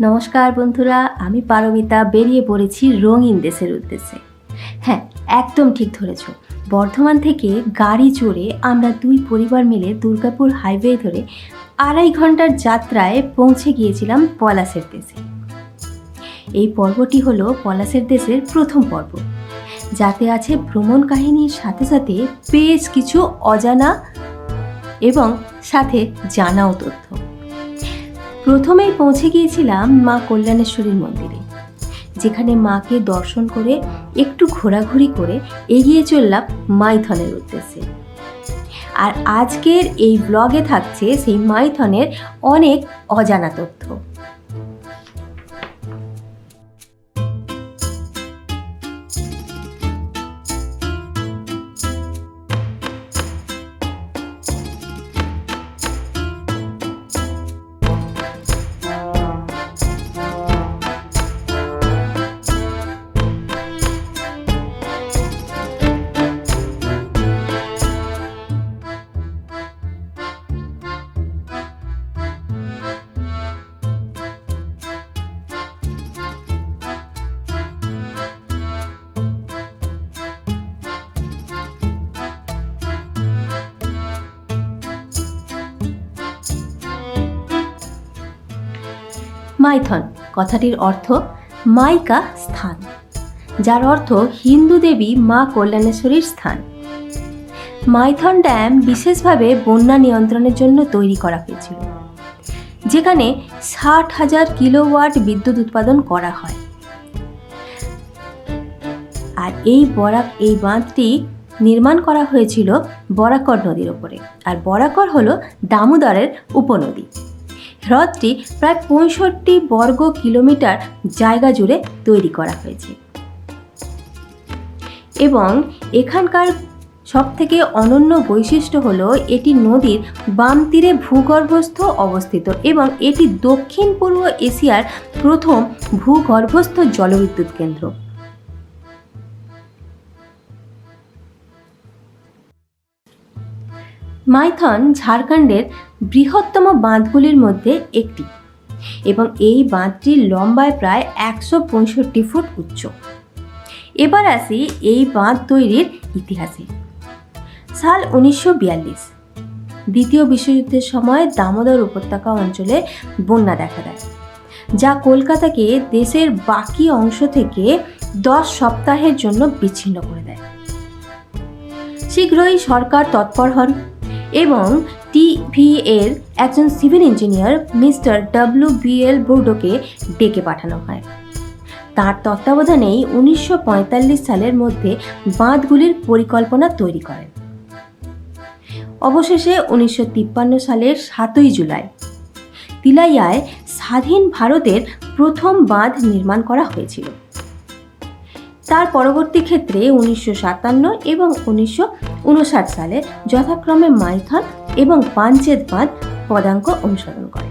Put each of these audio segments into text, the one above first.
নমস্কার বন্ধুরা, আমি পারমিতা, বেরিয়ে পড়েছি রঙিন দেশের উদ্দেশ্যে। হ্যাঁ একদম ঠিক ধরেছ। বর্ধমান থেকে গাড়ি চড়ে আমরা দুই পরিবার মিলে দুর্গাপুর হাইওয়ে ধরে আড়াই ঘণ্টার যাত্রায় পৌঁছে গিয়েছিলাম পলাশের দেশে। এই পর্বটি হলো পলাশের দেশের প্রথম পর্ব। যাতে আছে ভ্রমণ কাহিনীর সাথে সাথে বেশ কিছু অজানা এবং সাথে জানাও তথ্য। প্রথমেই পৌঁছে গিয়েছিলাম মা কল্যাণেশ্বরীর মন্দিরে, যেখানে মাকে দর্শন করে একটু ঘোরাঘুরি করে এগিয়ে চললাম মাইথনের উদ্দেশ্যে। আর আজকের এই ব্লগে থাকছে সেই মাইথনের অনেক অজানা তথ্য। মাইথন। কথাটির অর্থ মাইকা স্থান, যার অর্থ হিন্দু দেবী মা কল্যাণেশ্বরীর স্থান। মাইথন ড্যাম বিশেষভাবে বন্যা নিয়ন্ত্রণের জন্য তৈরি করা হয়েছিল, যেখানে ষাট হাজার কিলোওয়াট বিদ্যুৎ উৎপাদন করা হয়। আর এই বরাক, এই বাঁধটি নির্মাণ করা হয়েছিল বরাকর নদীর ওপরে। আর বরাকর হলো দামোদরের উপনদী। হ্রদটি প্রায় পঁয়ষট্টি বর্গ কিলোমিটার জায়গা জুড়ে তৈরি করা হয়েছে। এবং এখানকার সবথেকে অনন্য বৈশিষ্ট্য হলো এটি নদীর বাম তীরে ভূগর্ভস্থ অবস্থিত এবং এটি দক্ষিণ পূর্ব এশিয়ার প্রথম ভূগর্ভস্থ জলবিদ্যুৎ কেন্দ্র। মাইথন ঝাড়খণ্ডের বৃহত্তম বাঁধগুলির মধ্যে একটি এবং এই বাঁধটির লম্বায় প্রায় একশো পঁয়ষট্টি ফুট উচ্চ। এবার আসি এই বাঁধ তৈরির ইতিহাসে। সাল উনিশশো বিয়াল্লিশ, দ্বিতীয় বিশ্বযুদ্ধের সময় দামোদর উপত্যকা অঞ্চলে বন্যা দেখা দেয়, যা কলকাতাকে দেশের বাকি অংশ থেকে দশ সপ্তাহের জন্য বিচ্ছিন্ন করে দেয়। শীঘ্রই সরকার তৎপর হন। এবং টিভিএর একজন civil engineer mister W B L বোর্ডোকে ডেকে পাঠানো হয়। তার তত্ত্বাবধানেই উনিশশো পঁয়তাল্লিশ সালের মধ্যে বাঁধগুলির পরিকল্পনা তৈরি করেন অবশেষে উনিশশো তিপ্পান্ন সালের সাতই জুলাই, তিলাইয়ায় স্বাধীন ভারতের প্রথম বাঁধ নির্মাণ করা হয়েছিল। তার পরবর্তী ক্ষেত্রে উনিশশো সাতান্ন এবং উনিশশো উনষাট সালে যথাক্রমে মাইথন এবং পাঞ্চেত বাঁধ পদাঙ্ক অনুসরণ করে।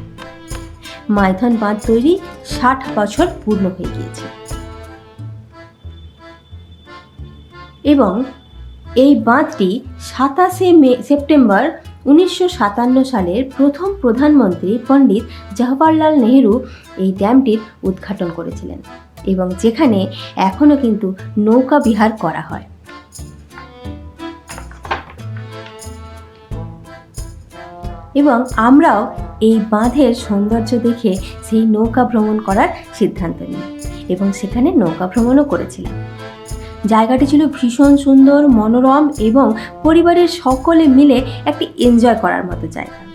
মাইথন বাঁধ তৈরি ষাট বছর পূর্ণ হয়ে গিয়েছে। এবং এই বাঁধটি সাতাশে মে, সেপ্টেম্বর উনিশশো সাতান্ন সালের প্রথম প্রধানমন্ত্রী পণ্ডিত জওহরলাল নেহেরু এই ড্যামটির উদ্ঘাটন করেছিলেন। এবং যেখানে এখনও কিন্তু নৌকা বিহার করা হয়। এবং আমরাও এই বাঁধের সৌন্দর্য দেখে সেই নৌকা ভ্রমণ করার সিদ্ধান্ত নিই এবং সেখানে নৌকা ভ্রমণও করেছিলাম। জায়গাটি ছিল ভীষণ সুন্দর, মনোরম এবং পরিবারের সকলে মিলে একটি এনজয় করার মতো জায়গা।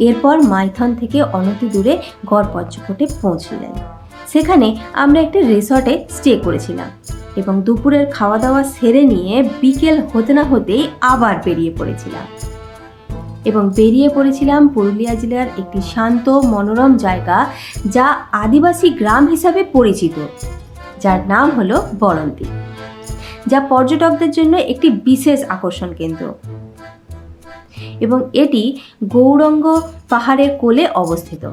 এরপর মাইথন থেকে অনতি দূরে গড় পঞ্চকোটে পৌঁছে যায় সেখানে আমরা একটি রিসর্টে স্টে করেছিলাম এবং দুপুরের খাওয়া দাওয়া সেরে নিয়ে বিকেল হতে না হতেই আবার বেরিয়ে পড়েছিলাম। এবং বেরিয়ে পড়েছিলাম পুরুলিয়া জেলার একটি শান্ত, মনোরম জায়গা যা আদিবাসী গ্রাম হিসাবে পরিচিত, যার নাম হলো বরন্তি, যা পর্যটকদের জন্য একটি বিশেষ আকর্ষণ কেন্দ্র। এবং এটি গৌরঙ্গ পাহাড়ের কোলে অবস্থিত।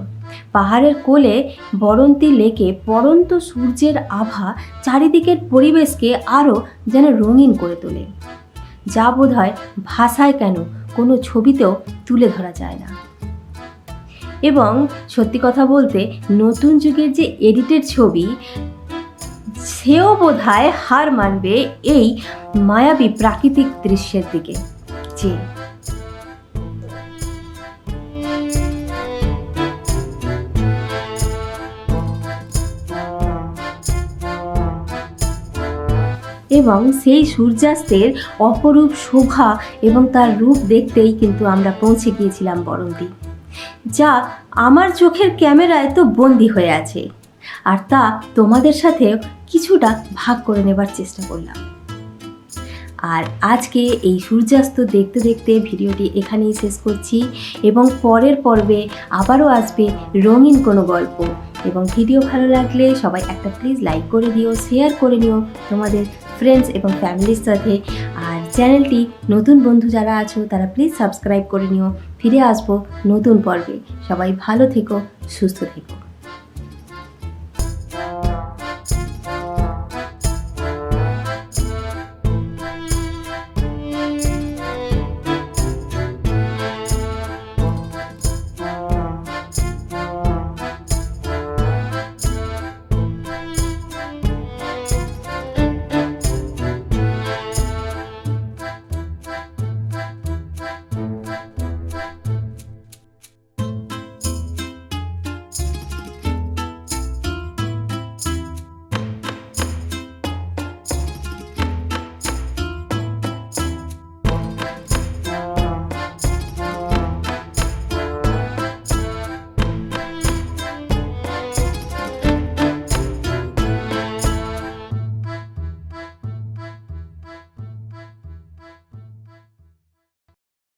পাহাড়ের কোলে বরন্তি লেকে পরন্ত সূর্যের আভা চারিদিকের পরিবেশকে আরও যেন রঙিন করে তোলে। যা বোধ হয় ভাষায় কেন কোনো ছবিতেও তুলে ধরা যায় না। এবং সত্যি কথা বলতে নতুন যুগের যে এডিটেড ছবি, সেও বোধ হয় হার মানবে এই মায়াবী প্রাকৃতিক দৃশ্যের দিকে। যে এবং সেই সূর্যাস্তের অপরূপ শোভা এবং তার রূপ দেখতেই কিন্তু আমরা পৌঁছে গিয়েছিলাম বরন্তি, যা আমার চোখের ক্যামেরায় তো বন্দি হয়ে আছে। আর তা তোমাদের সাথে কিছুটা ভাগ করে নেবার চেষ্টা করলাম। আর আজকে এই সূর্যাস্ত দেখতে দেখতে ভিডিওটি এখানেই শেষ করছি এবং পরের পর্বে আবারও আসবে রঙিন কোনো গল্প। এবং ভিডিও ভালো লাগলে সবাই একটা প্লিজ লাইক করে দিও শেয়ার করে নিও। তোমাদের ফ্রেন্ডস এবং ফ্যামিলির সাথে। আর চ্যানেলটি নতুন বন্ধু যারা আছো, তারা প্লিজ সাবস্ক্রাইব করে নিও। ফিরে আসব নতুন পর্বে। সবাই ভালো থেকো, সুস্থ থেকো।